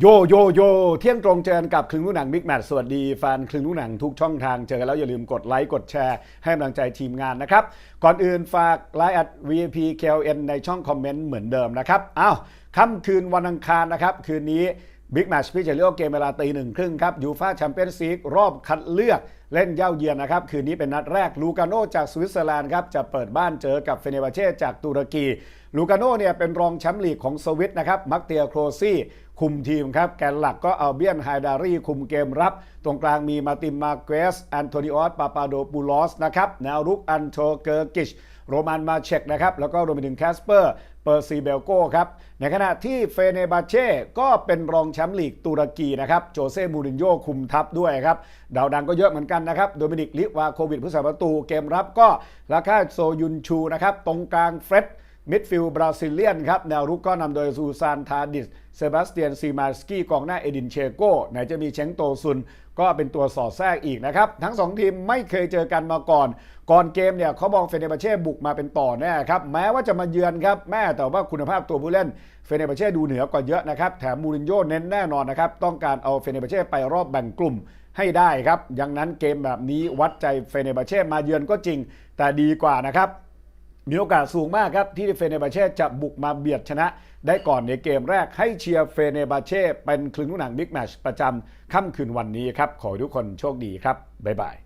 โยโยโยเที่ยงตรงเจอกันกับคลึงลูกหนังบิ๊กแมทสวัสดีแฟนคลึงลูกหนังทุกช่องทางเจอกันแล้วอย่าลืมกดไลค์กดแชร์ให้กำลังใจทีมงานนะครับ ก่อนอื่นฝากไลน์อัด VIP KLN ในช่องคอมเมนต์เหมือนเดิมนะครับอ้าวค่ำคืนวันอังคารนะครับ คืนนี้ บิ๊กแมทพิเจอริโอเกมเวลาตีหนึ่งครึ่งครับยูฟาแชมเปี้ยนส์ลีกรอบคัดเลือกเล่นเย่าเยือนนะครับ คืนนี้เป็นนัดแรกลูกาโนจากสวิตเซอร์แลนด์ครับ จะเปิดบ้านเจอกับเฟเนบาเช่จากตุรกีลูกาโนเนี่ยเป็นรองแชมป์ลีกของสวิตนะครับมักเตียโครซี่คุมทีมครับ แกนหลักก็เอาเบียนไฮดารีคุมเกมรับ ตรงกลางมีมาติมมาเกสแอนโทนิออสปาปาโดปูลอสนะครับแนวรุกอันโทเกอร์กิชโรมันมาเชกนะครับแล้วก็รวมไปถึงแคสเปอร์ เปอร์ซีเบลโกครับ ในขณะที่เฟเนบาเช่ก็เป็นรองแชมป์ลีกตุรกีนะครับโจเซ่มูรินโญ่คุมทัพด้วยครับดาวดังก็เยอะเหมือนกันนะครับ โดมินิกลิวาโควิดผู้สาประตูเกมรับก็ลาคาโซยุนชูนะครับตรงกลางเฟร็ด มิดฟิลด์บราซิเลียนครับแนวรุกก็นำโดยซูซานทาดิสเซบาสเตียนซีมาสกี้กองหน้าเอดินเชโกไหนจะมีเชงโตซุน ก็เป็นตัวสอดแทรกอีกนะครับ ทั้ง 2 ทีมไม่เคยเจอกันมาก่อน ก่อนเกมเนี่ยเขามองเฟเนบาเช่บุกมาเป็นต่อแน่ครับ แม้ว่าจะมาเยือนครับ แม่แต่ว่าคุณภาพตัวผู้เล่นเฟเนบาเช่ดูเหนือกว่าเยอะนะครับแถมมูรินโญ่เน้นแน่นอนนะครับต้องการเอาเฟเนบาเช่ไปรอบแบ่งกลุ่มให้ได้ครับดังนั้นเกมแบบนี้วัดใจเฟเนบาเช่มาเยือนก็จริง แต่ดีกว่านะครับ มีโอกาสสูงมากครับ ที่เฟเนบาเช่จะบุกมาเบียดชนะ ได้ก่อนในเกมแรกให้เชียร์เฟเนบาเช่เป็นคลึงลูกหนังบิ๊กแมชประจำค่ำคืนวันนี้ครับ ขอทุกคนโชคดีครับ บ๊ายบาย